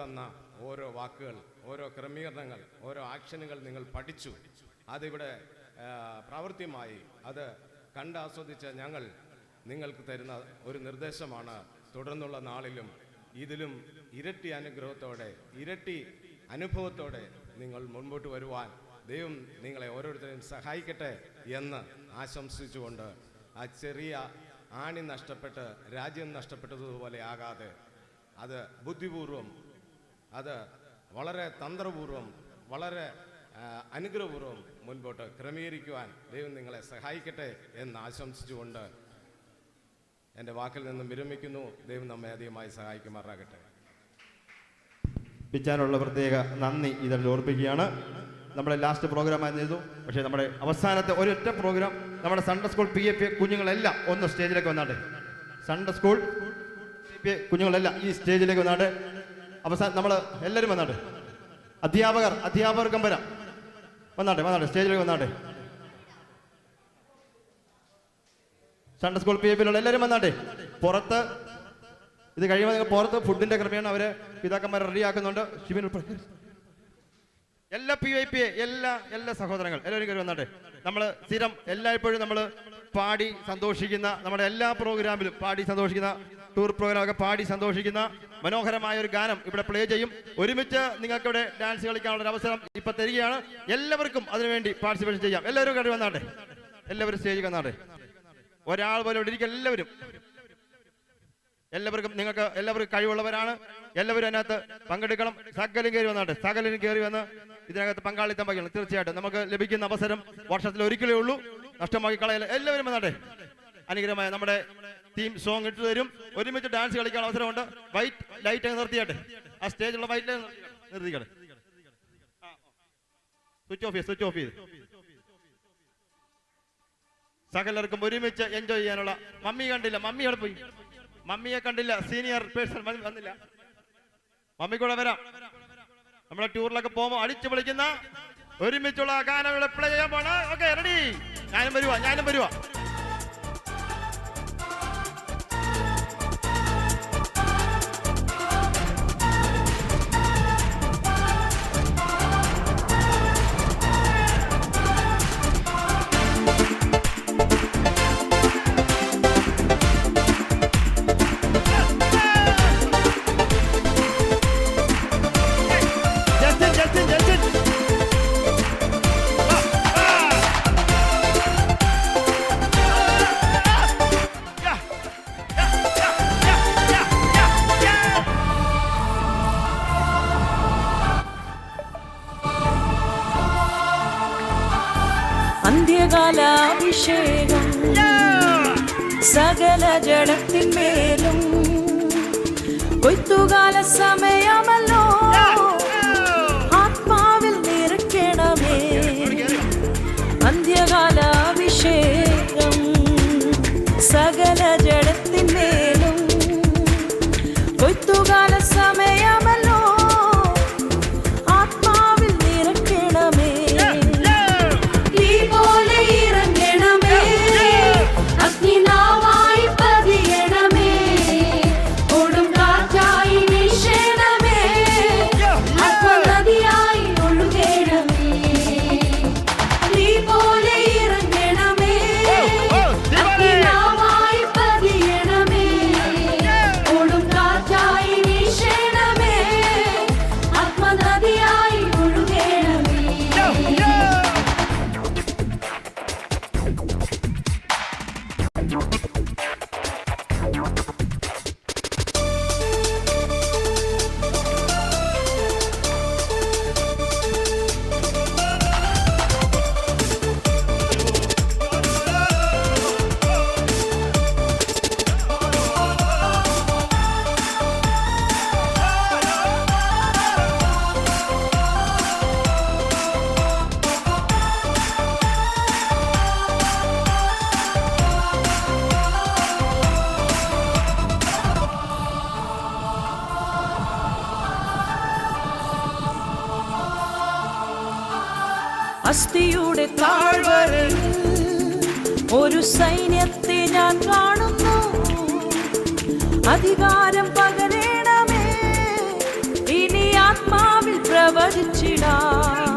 തന്ന ഓരോ വാക്കുകൾ ഓരോ ക്രമീകരണങ്ങൾ ഓരോ ആക്ഷനുകൾ നിങ്ങൾ പഠിച്ചു. അതിവിടെ പ്രാവർത്തിയമായി അത് കണ്ടാസ്വദിച്ച ഞങ്ങൾ നിങ്ങൾക്ക് തരുന്ന ഒരു നിർദ്ദേശമാണ്. തുടർന്നുള്ള നാളിലും ഇതിലും ഇരട്ടി അനുഗ്രഹത്തോടെ ഇരട്ടി അനുഭവത്തോടെ നിങ്ങൾ മുൻപോട്ട് വരുവാൻ ദൈവം നിങ്ങളെ ഓരോരുത്തരെയും സഹായിക്കട്ടെ എന്ന് ആശംസിച്ചുകൊണ്ട് ആ ചെറിയ ആണി നഷ്ടപ്പെട്ട് രാജ്യം നഷ്ടപ്പെട്ടതുപോലെ ആകാതെ അത് ബുദ്ധിപൂർവം അത് വളരെ തന്ത്രപൂർവം വളരെ അനുഗ്രഹപൂർവം മുൻപോട്ട് ക്രമീകരിക്കുവാൻ ദൈവം നിങ്ങളെ സഹായിക്കട്ടെ എന്ന് ആശംസിച്ചുകൊണ്ട് എന്റെ വാക്കിൽ നിന്നും വിരമിക്കുന്നു. ദൈവം നമ്മെ അധികമായി സഹായിക്കുമാറാകട്ടെ. പിച്ചാനുള്ള പ്രത്യേക നന്ദി ഇതിൽ ഓർപ്പിക്കുകയാണ്. നമ്മുടെ ലാസ്റ്റ് പ്രോഗ്രാം ആയിരുന്നു പക്ഷേ നമ്മുടെ അവസാനത്തെ ഒരൊറ്റ പ്രോഗ്രാം നമ്മുടെ സൺഡേ സ്കൂൾ പി എഫ് കുഞ്ഞുങ്ങളെല്ലാം ഒന്ന് സ്റ്റേജിലേക്ക് വന്നാട്ടെ. സൺഡേ സ്കൂൾ കുഞ്ഞുങ്ങളെല്ലാം ഈ സ്റ്റേജിലേക്ക് വന്നാട്ടെ. അവസാനം നമ്മൾ എല്ലാവരും വന്നാട്ടെ. അധ്യാപകർ അധ്യാപകർക്കും വരാം. വന്നാട്ടെ വന്നാട്ടെ സ്റ്റേജിലേക്ക് വന്നാട്ടെ. സൺഡേ സ്കൂൾ പി എഫിലുള്ള എല്ലാവരും വന്നാട്ടെ. പുറത്ത് ഇത് കഴിയുമ്പോൾ നിങ്ങൾ പുറത്ത് ഫുഡിന്റെ കൃപയാണ് അവർ പിതാക്കന്മാരെ റെഡിയാക്കുന്നുണ്ട് ശിവൻ എല്ലാ പി ഐ പി എല്ലാ എല്ലാ സഹോദരങ്ങൾ എല്ലാവരും കയറി വന്നാട്ടെ. നമ്മൾ സ്ഥിരം എല്ലായ്പ്പോഴും നമ്മൾ പാടി സന്തോഷിക്കുന്ന നമ്മുടെ എല്ലാ പ്രോഗ്രാമിലും പാടി സന്തോഷിക്കുന്ന ടൂർ പ്രോഗ്രാമൊക്കെ പാടി സന്തോഷിക്കുന്ന മനോഹരമായ ഒരു ഗാനം ഇവിടെ പ്ലേ ചെയ്യും. ഒരുമിച്ച് നിങ്ങൾക്ക് ഇവിടെ ഡാൻസ് കളിക്കാനുള്ള ഒരു അവസരം ഇപ്പൊ തരികയാണ്. എല്ലാവർക്കും അതിനുവേണ്ടി പാർട്ടിസിപ്പേഷൻ ചെയ്യാം. എല്ലാവരും കയറി വന്നാട്ടെ? എല്ലാവരും സ്റ്റേജിൽ വന്നാട്ടെ? ഒരാൾ പോലെ ഇവിടെ ഇരിക്കും എല്ലാവരും. എല്ലാവർക്കും നിങ്ങൾക്ക് എല്ലാവർക്കും കഴിവുള്ളവരാണ്. എല്ലാവരും അതിനകത്ത് പങ്കെടുക്കണം. സകലും കയറി വന്നാട്ടെ? സകലിനും കയറി വന്ന് ഇതിനകത്ത് പങ്കാളിത്തം വഹിക്കണം. തീർച്ചയായിട്ടും നമുക്ക് ലഭിക്കുന്ന അവസരം വർഷത്തിൽ ഒരിക്കലേ ഉള്ളൂ. നഷ്ടമാക്കി കളയല്ല. എല്ലാവരും വന്നാട്ടെ? അനുഗ്രഹമായ നമ്മുടെ ടീം സോങ് ഇട്ട് തരും. ഒരുമിച്ച് ഡാൻസ് കളിക്കാൻ അവസരമുണ്ട്. വൈറ്റ് ലൈറ്റ് നിർത്തിയാട്ടെ. ആ സ്റ്റേജിലുള്ള വൈറ്റ് നിർത്തിക്കട്ടെ. സ്വിച്ച് ഓഫ് ചെയ്ത് സ്വിച്ച് ഓഫ് ചെയ്ത് സകലർക്കും ഒരുമിച്ച് എൻജോയ് ചെയ്യാനുള്ള. മമ്മി കണ്ടില്ല മമ്മി അവിടെ പോയി? മമ്മിയെ കണ്ടില്ല സീനിയർ പേഴ്സൺ വന്നില്ല. മമ്മി കൂടെ വരാം. നമ്മളെ ടൂറിലൊക്കെ പോകുമ്പോൾ അടിച്ചു വിളിക്കുന്ന ഒരുമിച്ചുള്ള ഗാനം ഇവിടെ പ്ലേ ചെയ്യാൻ പോണ. റെഡി ഞാനും വരുവാ ഞാനും വരുവാ. കൊയ്ത്തുകാല സമയമല്ലോ. ഒരു സൈന്യത്തെ ഞാൻ കാണുന്നു. അധികാരം പകരേണമേ. ഇനി ആത്മാവിൽ പ്രവചിച്ചിടാം.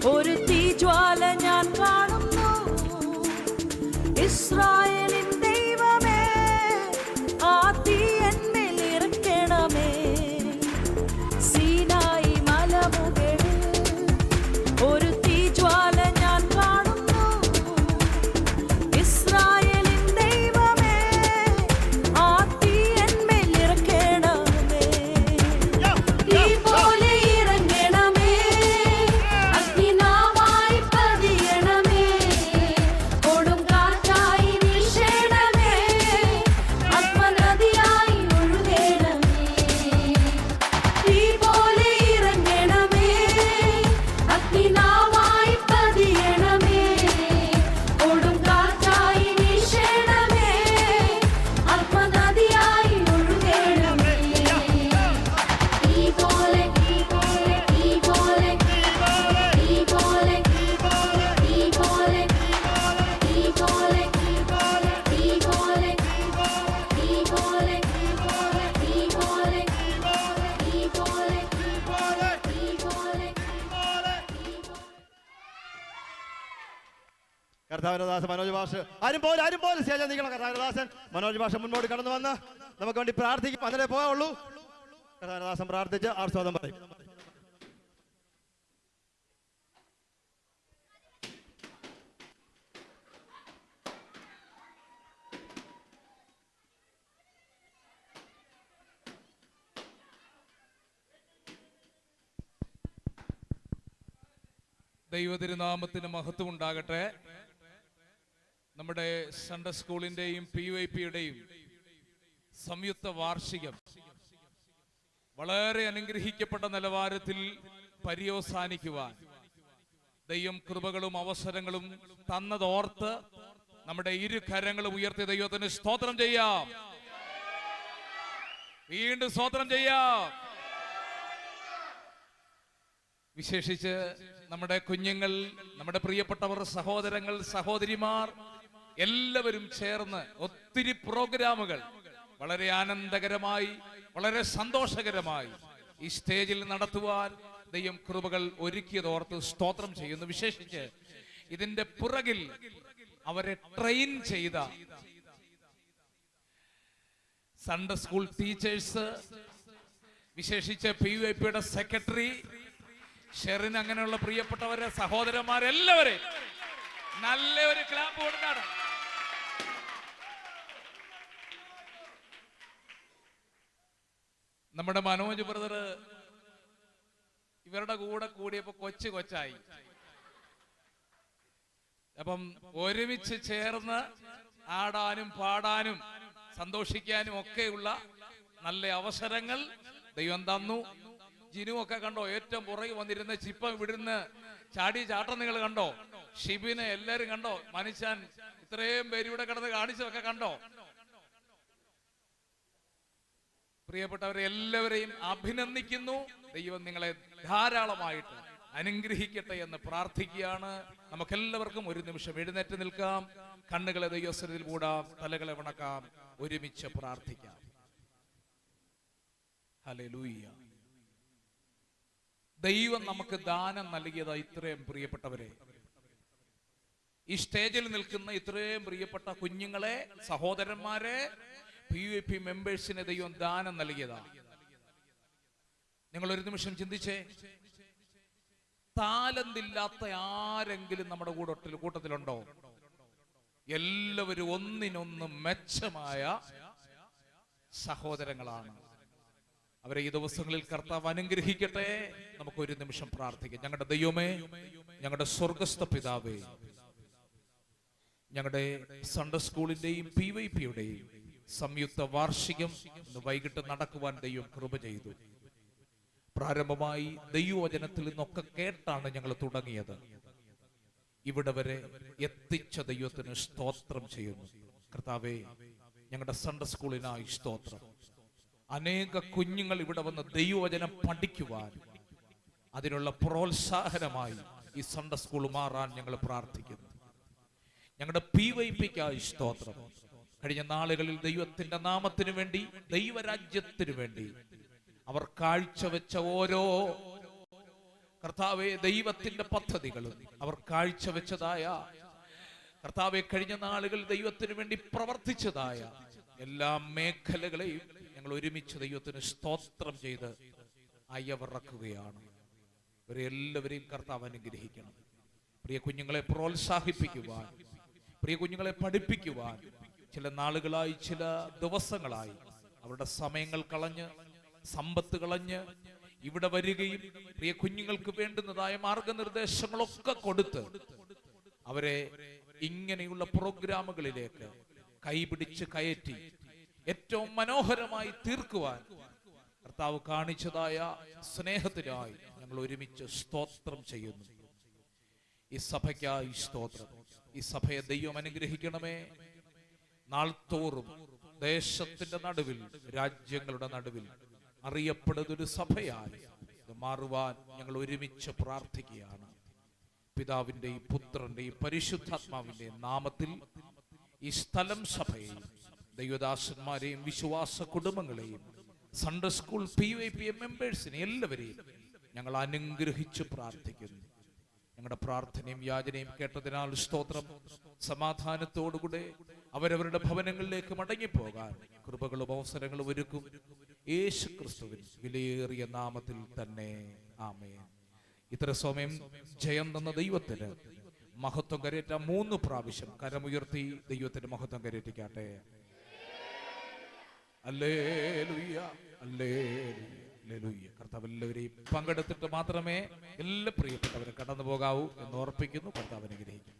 por ti. കർത്താരദാസൻ മനോജ് ഭാഷ. ആരും പോലെ ആരും പോലെ സ്റ്റേജ് നീക്കണം കർത്താരദാസൻ മനോജ് ഭാഷ മുന്നോട്ട് കടന്നു വന്ന് നമുക്ക് വേണ്ടി പ്രാർത്ഥിക്കും. അതിനെ പോയുള്ളൂ കർത്താരദാസൻ പ്രാർത്ഥിച്ച് ആർസ്വാദം പറയും. ദൈവതിരുനാമത്തിന് മഹത്വം ഉണ്ടാകട്ടെ നമ്മുടെ സൺഡേ സ്കൂളിന്റെയും പി വൈ പിയുടെയും സംയുക്ത വാർഷികം വളരെ അനുഗ്രഹിക്കപ്പെട്ട നിലവാരത്തിൽ പര്യവസാനിക്കുവാൻ ദൈവം കൃപകളും അവസരങ്ങളും തന്നതോർത്ത് നമ്മുടെ ഇരു കരങ്ങളും ഉയർത്തി ദൈവത്തിന് സ്തോത്രം ചെയ്യാം. വീണ്ടും സ്തോത്രം ചെയ്യാം. വിശേഷിച്ച് നമ്മുടെ കുഞ്ഞുങ്ങൾ നമ്മുടെ പ്രിയപ്പെട്ടവർ സഹോദരങ്ങൾ സഹോദരിമാർ എല്ലാവരും ചേർന്ന് ഒത്തിരി പ്രോഗ്രാമുകൾ വളരെ ആനന്ദകരമായി വളരെ സന്തോഷകരമായി ഈ സ്റ്റേജിൽ നടത്തുവാൻ ദൈവം കൃപകൾ ഒരുക്കിയതോർത്ത് സ്തോത്രം ചെയ്യുന്നു. വിശേഷിച്ച് ഇതിന്റെ പുറകിൽ അവരെ ട്രെയിൻ ചെയ്ത സൺഡേ സ്കൂൾ ടീച്ചേഴ്സ് വിശേഷിച്ച് പി യു ഐ പിയുടെ സെക്രട്ടറി ഷെറിൻ അങ്ങനെയുള്ള പ്രിയപ്പെട്ടവരെ സഹോദരന്മാരെല്ലാവരെയും നല്ല ഒരു ക്ലാപ്പ് കൊടുത്താണ് നമ്മുടെ മനോജ് ബ്രദർ ഇവരുടെ കൂടെ കൂടിയപ്പോ കൊച്ചു കൊച്ചായി. അപ്പം ഒരുമിച്ച് ചേർന്ന് ആടാനും പാടാനും സന്തോഷിക്കാനും ഒക്കെയുള്ള നല്ല അവസരങ്ങൾ ദൈവം തന്നു. ജിനു ഒക്കെ കണ്ടോ ഏറ്റവും പുറകെ വന്നിരുന്ന ചിപ്പം ഇവിടുന്ന് ചാടി ചാട്ടം നിങ്ങൾ കണ്ടോ? ഷിബിനെ എല്ലാരും കണ്ടോ? മനുഷ്യൻ ഇത്രയും പേര് ഇവിടെ കിടന്ന് കാണിച്ചതൊക്കെ കണ്ടോ? പ്രിയപ്പെട്ടവരെ എല്ലാവരെയും അഭിനന്ദിക്കുന്നു. ദൈവം നിങ്ങളെ ധാരാളമായിട്ട് അനുഗ്രഹിക്കട്ടെ എന്ന് പ്രാർത്ഥിക്കുകയാണ്. നമുക്കെല്ലാവർക്കും ഒരു നിമിഷം എഴുന്നേറ്റ് നിൽക്കാം. കണ്ണുകളെ ദൈവസ്വരത്തിൽ കൂടാം തലകളെ വണക്കാം ഒരുമിച്ച് പ്രാർത്ഥിക്കാം. ദൈവം നമുക്ക് ദാനം നൽകിയത് ഇത്രയും പ്രിയപ്പെട്ടവരെ. ഈ സ്റ്റേജിൽ നിൽക്കുന്ന ഇത്രയും പ്രിയപ്പെട്ട കുഞ്ഞുങ്ങളെ സഹോദരന്മാരെ പി യു പി മെമ്പേഴ്സിന് ദൈവം ദാനം നൽകിയതാണ് നിങ്ങൾ ഒരു നിമിഷം ചിന്തിച്ചേ? താലന്തില്ലാത്ത ആരെങ്കിലും നമ്മുടെ കൂടെ കൂട്ടത്തിലുണ്ടോ? എല്ലാവരും ഒന്നിനൊന്ന് മെച്ചമായ സഹോദരങ്ങളാണ്. അവരെ ഈ ദിവസങ്ങളിൽ കർത്താവ് അനുഗ്രഹിക്കട്ടെ. നമുക്ക് ഒരു നിമിഷം പ്രാർത്ഥിക്കാം. ഞങ്ങളുടെ ദൈവമേ ഞങ്ങളുടെ സ്വർഗസ്ഥ പിതാവേ ഞങ്ങളുടെ സൺഡേ സ്കൂളിന്റെയും പി വൈ പിയുടെയും സംയുക്ത വാർഷികം ഇന്ന് വൈകിട്ട് നടക്കുവാൻ ദൈവം കൃപ ചെയ്തു. പ്രാരംഭമായി ദൈവവചനത്തിൽ നിന്നൊക്കെ കേട്ടാണ് ഞങ്ങൾ തുടങ്ങിയത്. ഇവിടെ വരെ എത്തിച്ച ദൈവത്തിന് സ്തോത്രം ചെയ്യുന്നു. കർത്താവേ ഞങ്ങളുടെ സൺഡേ സ്കൂളിനായി സ്തോത്രം. അനേക കുഞ്ഞുങ്ങൾ ഇവിടെ വന്ന് ദൈവവചനം പഠിക്കുവാൻ അതിനുള്ള പ്രോത്സാഹനമായി ഈ സൺഡേ സ്കൂൾ മാറാൻ ഞങ്ങൾ പ്രാർത്ഥിക്കുന്നു. ഞങ്ങളുടെ പി വൈ പിക്കായി സ്തോത്രം. കഴിഞ്ഞ നാളുകളിൽ ദൈവത്തിന്റെ നാമത്തിനു വേണ്ടി ദൈവരാജ്യത്തിനു വേണ്ടി അവർ കാഴ്ചവെച്ച ഓരോ കർത്താവെ ദൈവത്തിന്റെ പദ്ധതികളും അവർ കാഴ്ചവെച്ചതായ കർത്താവെ കഴിഞ്ഞ നാളുകൾ ദൈവത്തിന് വേണ്ടി പ്രവർത്തിച്ചതായ എല്ലാ മേഖലകളെയും ഞങ്ങൾ ഒരുമിച്ച് ദൈവത്തിന് സ്തോത്രം ചെയ്ത് അയവിറക്കുകയാണ്. ഇവരെ എല്ലാവരെയും കർത്താവ് അനുഗ്രഹിക്കണം. പ്രിയ കുഞ്ഞുങ്ങളെ പ്രോത്സാഹിപ്പിക്കുവാൻ പ്രിയ കുഞ്ഞുങ്ങളെ പഠിപ്പിക്കുവാൻ ചില നാളുകളായി ചില ദിവസങ്ങളായി. അവരുടെ സമയങ്ങൾ കളഞ്ഞ് സമ്പത്ത് കളഞ്ഞ് ഇവിടെ വരികയും പ്രിയ കുഞ്ഞുങ്ങൾക്ക് വേണ്ടുന്നതായ മാർഗനിർദ്ദേശങ്ങളൊക്കെ കൊടുത്ത് അവരെ ഇങ്ങനെയുള്ള പ്രോഗ്രാമുകളിലേക്ക് കൈപിടിച്ച് കയറ്റി ഏറ്റവും മനോഹരമായി തീർക്കുവാൻ കർത്താവ് കാണിച്ചതായ സ്നേഹത്തിനായി ഞങ്ങൾ ഒരുമിച്ച് സ്തോത്രം ചെയ്യുന്നു. ഈ സഭയ്ക്കായി സ്തോത്രം. ഈ സഭയെ ദൈവം അനുഗ്രഹിക്കണമേ. നാൾത്തോറും ദേശത്തിന്റെ നടുവിൽ രാജ്യങ്ങളുടെ നടുവിൽ അറിയപ്പെടുന്ന ഒരു സഭയായി മാറുവാൻ ഞങ്ങൾ ഒരുമിച്ച് പ്രാർത്ഥിക്കുകയാണ്. പിതാവിന്റെയും പുത്രന്റെയും പരിശുദ്ധാത്മാവിന്റെയും നാമത്തിൽ ഈ സ്ഥലം സഭയെയും ദൈവദാസന്മാരെയും വിശ്വാസ കുടുംബങ്ങളെയും Sunday school P Y P M മെമ്പേഴ്സിനെ എല്ലാവരെയും ഞങ്ങൾ അനുഗ്രഹിച്ച് പ്രാർത്ഥിക്കുന്നു. ഞങ്ങളുടെ പ്രാർത്ഥനയും യാചനയും കേട്ടതിനാൽ സ്തോത്രം. സമാധാനത്തോടുകൂടെ അവരവരുടെ ഭവനങ്ങളിലേക്ക് മടങ്ങിപ്പോകാൻ കൃപകളും അവസരങ്ങളും ഒരുക്കും. യേശു ക്രിസ്തുവിൻ വിലയേറിയ നാമത്തിൽ തന്നെ ആമേ ഇത്ര സമയം ജയം തന്ന ദൈവത്തിന് മഹത്വം കരേറ്റ മൂന്ന് പ്രാവശ്യം കരമുയർത്തി ദൈവത്തിന് മഹത്വം അല്ലേ കർത്താവ് പങ്കെടുത്തിട്ട് മാത്രമേ എല്ലാ പ്രിയപ്പെട്ടവരും കടന്നു പോകാവൂ എന്ന് ഓർപ്പിക്കുന്നു കർത്താവ് അനുഗ്രഹിക്കും